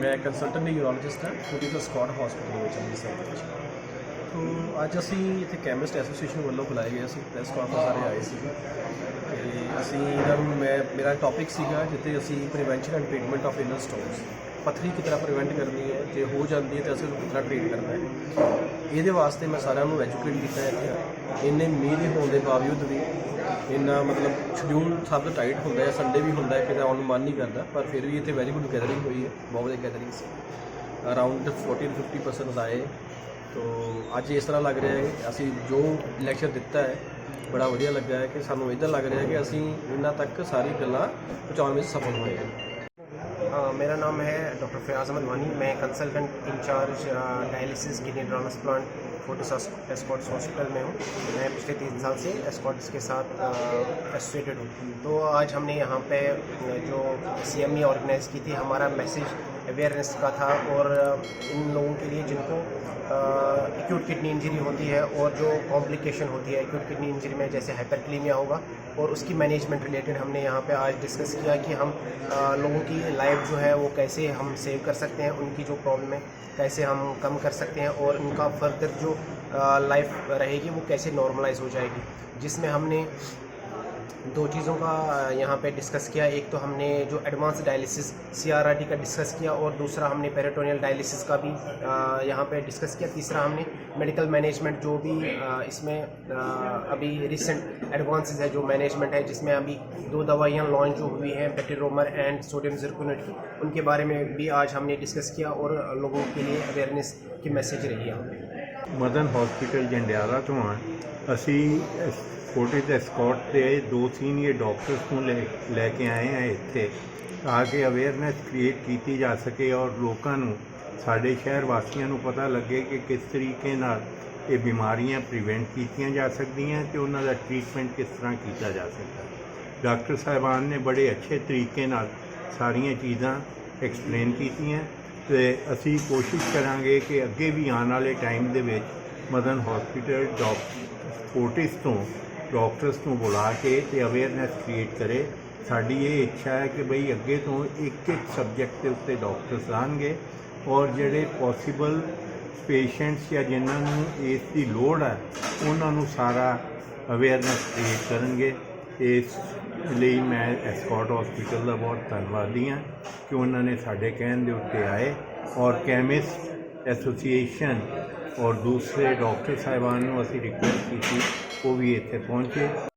ਮੈਂ ਕੰਸਲਟੈਂਟ ਨਿਊਰੋਲੋਜਿਸਟ ਹਾਂ ਛੋਟੀ ਤੋਂ ਸਕਾਟ ਹਸਪੀਟਲ ਵਿੱਚ ਅੰਮ੍ਰਿਤਸਰ ਦੇ ਵਿੱਚ ਤੋ ਅੱਜ ਅਸੀਂ ਇੱਥੇ ਕੈਮਿਸਟ ਐਸੋਸੀਏਸ਼ਨ ਵੱਲੋਂ ਬੁਲਾਏ ਗਏ ਸੀ ਪ੍ਰੈਸ ਕਾਨਫਰੰਸ ਸਾਰੇ ਆਏ ਸੀ। ਤੇ ਅਸੀਂ ਇਹਨਾਂ ਨੂੰ, ਮੈਂ, ਮੇਰਾ ਟੌਪਿਕ ਸੀਗਾ ਜਿੱਥੇ ਅਸੀਂ prevention and treatment of inner stones ਪੱਥਰੀ ਕਿਸ ਤਰ੍ਹਾਂ ਪ੍ਰੀਵੈਂਟ ਕਰਨੀ ਹੈ, ਜੇ ਹੋ ਜਾਂਦੀ ਹੈ ਤਾਂ ਅਸੀਂ ਉਹਨੂੰ ਕਿਸ ਤਰ੍ਹਾਂ ਟ੍ਰੀਟ ਕਰਨਾ ਹੈ। ਇਹਦੇ ਵਾਸਤੇ ਮੈਂ ਸਾਰਿਆਂ ਨੂੰ ਐਜੂਕੇਟ ਕੀਤਾ ਇੱਥੇ। ਇੰਨੇ ਮੀਂਹ ਦੇ ਹੋਣ ਦੇ ਬਾਵਜੂਦ ਵੀ ਇੰਨਾ ਮਤਲਬ ਸ਼ਡਿਊਲ ਸਭ ਤੋਂ ਟਾਈਟ ਹੁੰਦਾ ਹੈ ਸੰਡੇ ਵੀ ਹੁੰਦਾ ਹੈ, ਕਿਤੇ ਆਉਣ ਨੂੰ ਮਨ ਨਹੀਂ ਕਰਦਾ, ਪਰ ਫਿਰ ਵੀ ਇੱਥੇ ਵੈਰੀ ਗੁੱਡ ਗੈਦਰਿੰਗ ਹੋਈ ਹੈ, ਬਹੁਤ ਵਧੀਆ ਗੈਦਰਿੰਗ ਸੀ। ਅਰਾਊਂਡ 40 to 50% ਆਏ ਤੋ ਅੱਜ ਇਸ ਤਰ੍ਹਾਂ ਲੱਗ ਰਿਹਾ ਹੈ ਕਿ ਅਸੀਂ ਜੋ ਲੈਕਚਰ ਦਿੱਤਾ ਹੈ, ਬੜਾ ਵਧੀਆ ਲੱਗਾ ਹੈ ਕਿ ਸਾਨੂੰ ਇਦਾਂ ਲੱਗ ਰਿਹਾ ਹੈ ਕਿ ਅਸੀਂ ਇਹਨਾਂ ਤੱਕ ਸਾਰੀ ਗੱਲਾਂ ਪਹੁੰਚਾਉਣ ਵਿੱਚ ਸਫਲ ਹੋਏ ਹਾਂ। میرا نام ہے ڈاکٹر فیاض احمد وانی، میں consultant in charge dialysis kidney transplant Fortis Escorts hospital میں ہوں۔ میں پچھلے تین سال سے اسکاٹس کے ساتھ ایسوسیٹیڈ ہوں۔ تو آج ہم نے یہاں پہ جو سی ایم ای آرگنائز کی تھی، ہمارا میسیج اویئرنیس کا تھا اور ان لوگوں کے لیے جن کو ایکیوٹ کڈنی انجری ہوتی ہے اور جو کمپلیکیشن ہوتی ہے ایکیوٹ کڈنی انجری میں جیسے ہائپر کلیمیا ہوگا اور اس کی مینجمنٹ ریلیٹڈ ہم نے یہاں پہ آج ڈسکس کیا کہ ہم لوگوں کی لائف جو ہے وہ کیسے ہم سیو کر سکتے ہیں، ان کی جو پرابلم ہے کیسے ہم کم کر سکتے ہیں اور ان کا فردر جو لائف رہے گی وہ کیسے نارملائز ہو جائے گی۔ جس میں ہم نے دو چیزوں کا یہاں پہ ڈسکس کیا۔ ایک تو ہم نے جو advance dialysis C R R T کا ڈسکس کیا اور دوسرا ہم نے پیریٹونیل ڈائلسس کا بھی یہاں پہ ڈسکس کیا۔ تیسرا ہم نے میڈیکل مینجمنٹ جو بھی اس میں ابھی ریسنٹ ایڈوانسز ہے جو مینجمنٹ ہے، جس میں ابھی دو دوائیاں لانچ جو ہوئی ہیں بیٹیرومر اینڈ سوڈیم زرکونٹ کی، ان کے بارے میں بھی آج ہم نے ڈسکس کیا اور لوگوں کے لیے اویئرنیس کی میسیج رہی ہے۔ مدن ہاسپٹل جنڈیارہ تو اسی ਫੋਰਟਿਸ ਐਸਕॉट ਦੇ ਦੋ ਸੀਨੀਅਰ ਡਾਕਟਰਸ ਨੂੰ ਲੈ ਲੈ ਕੇ ਆਏ ਆ ਇੱਥੇ, ਤਾਂ ਕਿ ਅਵੇਅਰਨੈਸ ਕ੍ਰੀਏਟ ਕੀਤੀ ਜਾ ਸਕੇ ਔਰ ਲੋਕਾਂ ਨੂੰ, ਸਾਡੇ ਸ਼ਹਿਰ ਵਾਸੀਆਂ ਨੂੰ ਪਤਾ ਲੱਗੇ ਕਿ ਕਿਸ ਤਰੀਕੇ ਨਾਲ ਇਹ ਬਿਮਾਰੀਆਂ ਪ੍ਰੀਵੈਂਟ ਕੀਤੀਆਂ ਜਾ ਸਕਦੀਆਂ ਤੇ ਉਹਨਾਂ ਦਾ ਟ੍ਰੀਟਮੈਂਟ ਕਿਸ ਤਰ੍ਹਾਂ ਕੀਤਾ ਜਾ ਸਕਦਾ। ਡਾਕਟਰ ਸਾਹਿਬਾਨ ਨੇ ਬੜੇ ਅੱਛੇ ਤਰੀਕੇ ਨਾਲ ਸਾਰੀਆਂ ਚੀਜ਼ਾਂ ਐਕਸਪਲੇਨ ਕੀਤੀਆਂ ਤੇ ਅਸੀਂ ਕੋਸ਼ਿਸ਼ ਕਰਾਂਗੇ ਕਿ ਅੱਗੇ ਵੀ ਆਉਣ ਵਾਲੇ ਟਾਈਮ ਦੇ ਵਿੱਚ ਮਦਨ ਹਸਪੀਟਲ ਡਾਕਟਰ ਫੋਰਟਿਸ ਤੋਂ ਡਾਕਟਰਸ ਨੂੰ ਬੁਲਾ ਕੇ ਤੇ ਅਵੇਅਰਨੈਸ ਕ੍ਰੀਏਟ ਕਰੇ। ਸਾਡੀ ਇਹ ਇੱਛਾ ਹੈ ਕਿ ਬਈ ਅੱਗੇ ਤੋਂ ਇੱਕ ਇੱਕ ਸਬਜੈਕਟ ਦੇ ਉੱਤੇ ਡਾਕਟਰਸ ਆਉਣਗੇ ਔਰ ਜਿਹੜੇ ਪੋਸੀਬਲ ਪੇਸ਼ੈਂਟਸ ਜਾਂ ਜਿਨ੍ਹਾਂ ਨੂੰ ਇਸ ਦੀ ਲੋੜ ਹੈ, ਉਹਨਾਂ ਨੂੰ ਸਾਰਾ ਅਵੇਅਰਨੈਸ ਕ੍ਰੀਏਟ ਕਰਨਗੇ। ਇਸ ਲਈ ਮੈਂ ਐਸਕੋਟ ਹਸਪੀਟਲ ਦਾ ਬਹੁਤ ਧੰਨਵਾਦੀ ਹਾਂ ਕਿ ਉਹਨਾਂ ਨੇ ਸਾਡੇ ਕਹਿਣ ਦੇ ਉੱਤੇ ਆਏ ਔਰ ਕੈਮਿਸਟ ਐਸੋਸੀਏਸ਼ਨ ਔਰ ਦੂਸਰੇ ਡਾਕਟਰ ਸਾਹਿਬਾਨ ਨੂੰ ਅਸੀਂ ਰਿਕੁਐਸਟ ਕੀਤੀ ਉਹ ਵੀ ਇੱਥੇ ਪਹੁੰਚੇ।